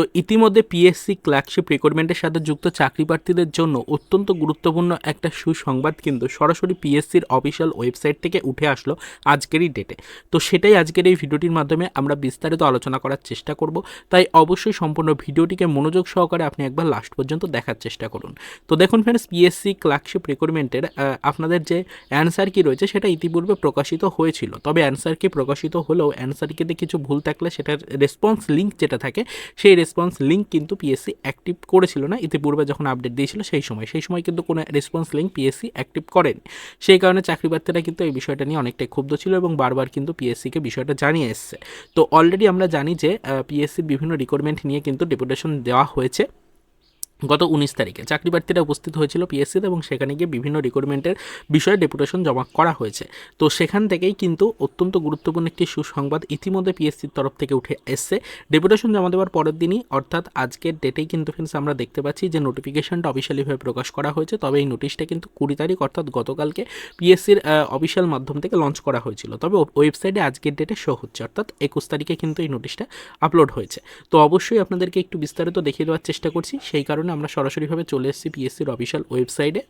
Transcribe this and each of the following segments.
তো ইতিমধ্যে PSC clerkship রিক্রুটমেন্টের সাথে যুক্ত চাকরি প্রার্থীদের জন্য অত্যন্ত গুরুত্বপূর্ণ একটা সুসংবাদ কিন্তু সরাসরি পিএসসির অফিসিয়াল ওয়েবসাইট থেকে উঠে আসলো আজকেরই ডেটে তো সেটাই আজকের এই ভিডিওটির মাধ্যমে আমরা বিস্তারিত আলোচনা করার চেষ্টা করব। তাই অবশ্যই সম্পূর্ণ ভিডিওটিকে মনোযোগ সহকারে আপনি একবার লাস্ট পর্যন্ত দেখার চেষ্টা করুন। তো দেখুন ফ্রেন্ডস পিএসসি ক্লার্কশিপ রিক্রুটমেন্টের আপনাদের যে অ্যান্সার কি রয়েছে সেটা ইতিপূর্বে প্রকাশিত হয়েছিল। তবে অ্যান্সার কি প্রকাশিত হলেও অ্যান্সার কিতে কিছু ভুল থাকলে সেটার রেসপন্স লিঙ্ক যেটা থাকে, সেই রেসপন্স লিঙ্ক কিন্তু পিএসসি অ্যাক্টিভ করেছিল না। ইতিপূর্বে যখন আপডেট দিয়েছিল সেই সময়। সেই সময় কিন্তু কোনো রেসপন্স লিঙ্ক পিএসসি অ্যাক্টিভ করেন। সেই কারণে চাকরি প্রার্থীরা কিন্তু এই বিষয়টা নিয়ে অনেকটাই ক্ষুব্ধ ছিল এবং বারবার কিন্তু পিএসসিকে বিষয়টা জানিয়ে এসছে। তো অলরেডি আমরা জানি যে পিএসসির বিভিন্ন রিকোয়ারমেন্ট নিয়ে কিন্তু ডেপুটেশন দেওয়া হয়েছে। গত উনিশ তারিখে চাকরি প্রার্থীরা উপস্থিত হয়েছিল পিএসসিতে এবং সেখানে গিয়ে বিভিন্ন রিক্রুটমেন্টের বিষয়ে ডেপুটেশন জমা করা হয়েছে। তো সেখান থেকেই কিন্তু অত্যন্ত গুরুত্বপূর্ণ একটি সুসংবাদ ইতিমধ্যে পিএসসির তরফ থেকে উঠে এসছে। ডেপুটেশন জমা দেওয়ার পরের দিনই, অর্থাৎ আজকের ডেটেই কিন্তু ফ্রেন্ডস আমরা দেখতে পাচ্ছি যে নোটিফিকেশনটা অফিসিয়ালিভাবে প্রকাশ করা হয়েছে। তবে এই নোটিশটা কিন্তু কুড়ি তারিখ, অর্থাৎ গতকালকে পিএসসির অফিসিয়াল মাধ্যম থেকে লঞ্চ করা হয়েছিল। তবে ওয়েবসাইটে আজকের ডেটে শো হচ্ছে, অর্থাৎ একুশ তারিখে কিন্তু এই নোটিশটা আপলোড হয়েছে। তো অবশ্যই আপনাদেরকে একটু বিস্তারিত দেখিয়ে দেওয়ার চেষ্টা করছি। সেই কারণে আমরা সরাসরিভাবে চলে এসেছি পিএসসির অফিসিয়াল ওয়েবসাইটে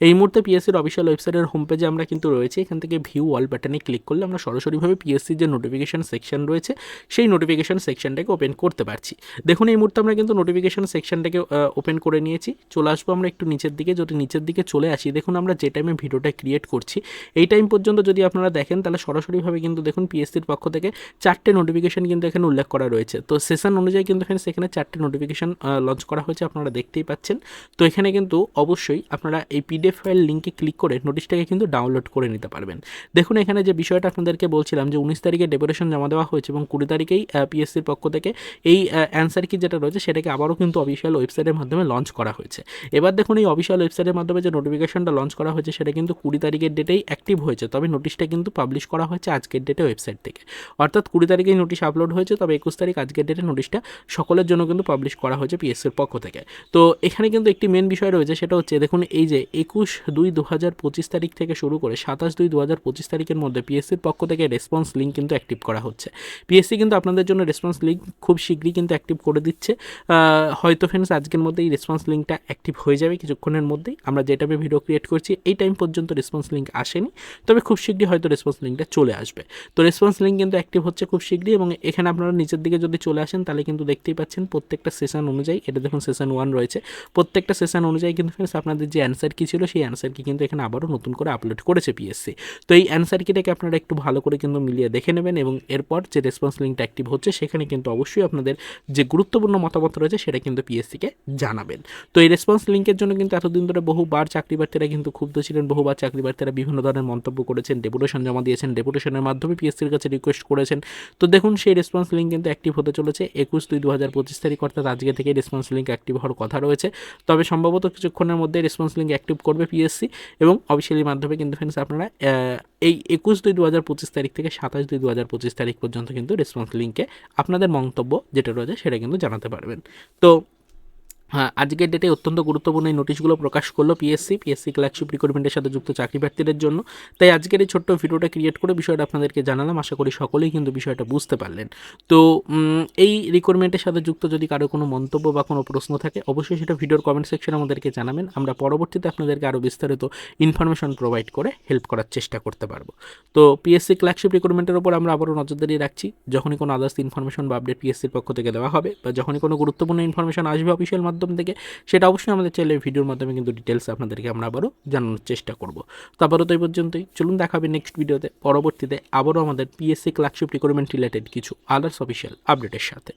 এই মুহূর্তে পিএসসির অফিসিয়াল ওয়েবসাইটের হোম পেজে আমরা কিন্তু রয়েছে। এখান থেকে ভিউ অল বাটনে ক্লিক করলে আমরা সরাসরিভাবে পিএসসির যে নোটিফিকেশন সেকশন রয়েছে, সেই নোটিফিকেশন সেকশনটাকে ওপেন করতে পারছি। দেখুন, এই মুহূর্তে আমরা কিন্তু নোটিফিকেশন সেকশনটাকে ওপেন করে নিয়েছি। চলে আসব আমরা একটু নিচের দিকে। যদি নিচের দিকে চলে আসি, দেখুন আমরা যে টাইমে ভিডিওটা ক্রিয়েট করছি, এই টাইম পর্যন্ত যদি আপনারা দেখেন, তাহলে সরাসরিভাবে কিন্তু দেখুন পিএসসির পক্ষ থেকে চারটে নোটিফিকেশন কিন্তু এখানে উল্লেখ করা রয়েছে। তো সেশন অনুযায়ী কিন্তু এখানে সেখানে চারটে নোটিফিকেশন লঞ্চ করা হয়েছে, আপনারা দেখতেই পাচ্ছেন। তো এখানে কিন্তু অবশ্যই আপনারা এই পিডিএফ ফাইল লিঙ্কে ক্লিক করে নোটিশটাকে কিন্তু ডাউনলোড করে নিতে পারবেন। দেখুন, এখানে যে বিষয়টা আপনাদেরকে বলছিলাম যে উনিশ তারিখে ডেপুটেশন জমা দেওয়া হয়েছে এবং কুড়ি তারিখেই পিএসসির পক্ষ থেকে এই অ্যান্সার কি যেটা রয়েছে সেটাকে আবারও কিন্তু অফিসিয়াল ওয়েবসাইটের মাধ্যমে লঞ্চ করা হয়েছে। এবার দেখুন, এই অফিসিয়াল ওয়েবসাইটের মাধ্যমে যে নোটিফিকেশনটা লঞ্চ করা হয়েছে সেটা কিন্তু কুড়ি তারিখের ডেটেই অ্যাক্টিভ হয়েছে। তবে নোটিশটা কিন্তু পাবলিশ করা হয়েছে আজকের ডেটে ওয়েবসাইট থেকে। অর্থাৎ কুড়ি তারিখেই নোটিশ আপলোড হয়েছে, তবে একুশ তারিখ আজকের ডেটে নোটিশটা সকলের জন্য কিন্তু পাবলিশ করা হয়েছে পিএসসির পক্ষ থেকে। তো এখানে কিন্তু একটি মেন বিষয় রয়েছে, সেটা হচ্ছে দেখুন, এই যে একুশ দুই দু হাজার পঁচিশ তারিখ থেকে শুরু করে সাতাশ দুই দু হাজার পঁচিশ তারিখের মধ্যে পিএসসির পক্ষ থেকে রেসপন্স লিঙ্ক কিন্তু অ্যাক্টিভ করা হচ্ছে। পিএসসি কিন্তু আপনাদের জন্য রেসপন্স লিঙ্ক খুব শীঘ্রই কিন্তু অ্যাক্টিভ করে দিচ্ছে। হয়তো ফ্রেন্ডস আজকের মধ্যে এই রেসপন্স লিঙ্কটা অ্যাক্টিভ হয়ে যাবে কিছুক্ষণের মধ্যেই। আমরা যেটা ভিডিও ক্রিয়েট করছি, এই টাইম পর্যন্ত রেসপন্স লিঙ্ক আসেনি। তবে খুব শীঘ্রই হয়তো রেসপন্স লিঙ্কটা চলে আসবে। তো রেসপন্স লিঙ্ক কিন্তু অ্যাক্টিভ হচ্ছে খুব শীঘ্রই এবং এখানে আপনারা নিচের দিকে যদি চলে আসেন, তাহলে কিন্তু দেখতেই পাচ্ছেন প্রত্যেকটা সেশন অনুযায়ী, এটা দেখুন সেশন ওয়ান রয়েছে। প্রত্যেকটা সেশন অনুযায়ী কিন্তু ফ্রেন্ডস আপনাদের যে অ্যান্সার কী ছিল সেই অ্যান্সার কি কিন্তু এখানে আবারও নতুন করে আপলোড করেছে পিএসসি তো এই অ্যান্সার কিটাকে আপনারা একটু ভালো করে কিন্তু মিলিয়ে দেখে নেবেন এবং এরপর যে রেসপন্স লিঙ্কটা অ্যাক্টিভ হচ্ছে, সেখানে কিন্তু অবশ্যই আপনাদের যে গুরুত্বপূর্ণ মতামত রয়েছে, সেটা কিন্তু পিএসসিকে জানাবেন। তো এই রেসপন্স লিঙ্কের জন্য কিন্তু এতদিন ধরে বহুবার চাকরি প্রার্থীরা কিন্তু ক্ষুব্ধ ছিলেন, বহুবার চাকরি প্রার্থীরা বিভিন্ন ধরনের মন্তব্য করেছেন ডেপুটেশন জমা দিয়েছেন ডেপুটেশনের মাধ্যমে পিএসসির কাছে রিকোয়েস্ট করেছেন। তো দেখুন, সেই রেসপন্স লিঙ্ক কিন্তু অ্যাক্টিভ হতে চলেছে একুশ দুই দু হাজার পঁচিশ তারিখ, অর্থাৎ আজকে থেকে রেসপন্স লিঙ্ক অ্যাক্টিভ হওয়ার কথা রয়েছে। তবে সম্ভবত কিছুক্ষণের মধ্যে রেসপন্স লিঙ্ক অ্যাক্টিভ করবে পিএসসি এবং অফিসিয়ালি মাধ্যমে কিন্তু ফ্রেন্ডস আপনারা এই একুশ দুই দু হাজার পঁচিশ তারিখ থেকে সাতাশ দুই দু হাজার পঁচিশ তারিখ পর্যন্ত কিন্তু রেসপন্স লিঙ্কে আপনাদের মন্তব্য যেটা রয়েছে সেটা কিন্তু জানাতে পারবেন। তো হ্যাঁ আজকের ডেটে অত্যন্ত গুরুত্বপূর্ণ এই নোটিশগুলো প্রকাশ করল পিএসসি পিএসসি ক্লার্কশিপ রিক্রুটমেন্টের সাথে যুক্ত চাকরি প্রার্থীদের জন্য। তাই আজকের এই ছোট্ট ভিডিওটা ক্রিয়েট করে বিষয়টা আপনাদেরকে জানালাম। আশা করি সকলেই কিন্তু বিষয়টা বুঝতে পারলেন। তো এই রিক্রুটমেন্টের সাথে যুক্ত যদি কারও কোনো মন্তব্য বা কোনো প্রশ্ন থাকে, অবশ্যই সেটা ভিডিওর কমেন্ট সেকশনে আমাদেরকে জানাবেন। আমরা পরবর্তীতে আপনাদেরকে আরও বিস্তারিত ইনফরমেশন প্রোভাইড করে হেল্প করার চেষ্টা করতে পারব। তো পিএসসি ক্লার্কশিপ রিক্রুটমেন্টের ওপর আমরা আবারও নজরদারি রাখছি। যখনই কোনো আদার্স ইনফরমেশন বা আপডেট পিএসসির পক্ষ থেকে দেওয়া হবে বা যখনই কোনো গুরুত্বপূর্ণ ইনফরমেশন আসবে অফিসিয়াল মাধ্যম থেকে, সেটা অবশ্যই আমাদের চ্যানেলে ভিডিওর মাধ্যমে কিন্তু ডিটেলস আপনাদেরকে আমরা আবারও জানানোর চেষ্টা করব। তো আবারও তো এই পর্যন্তই। চলুন দেখাবে নেক্সট ভিডিওতে পরবর্তীতে আবারও আমাদের পিএসসি ক্লার্কশিপ রিক্রুটমেন্ট রিলেটেড কিছু আদার্স অফিসিয়াল আপডেটের সাথে।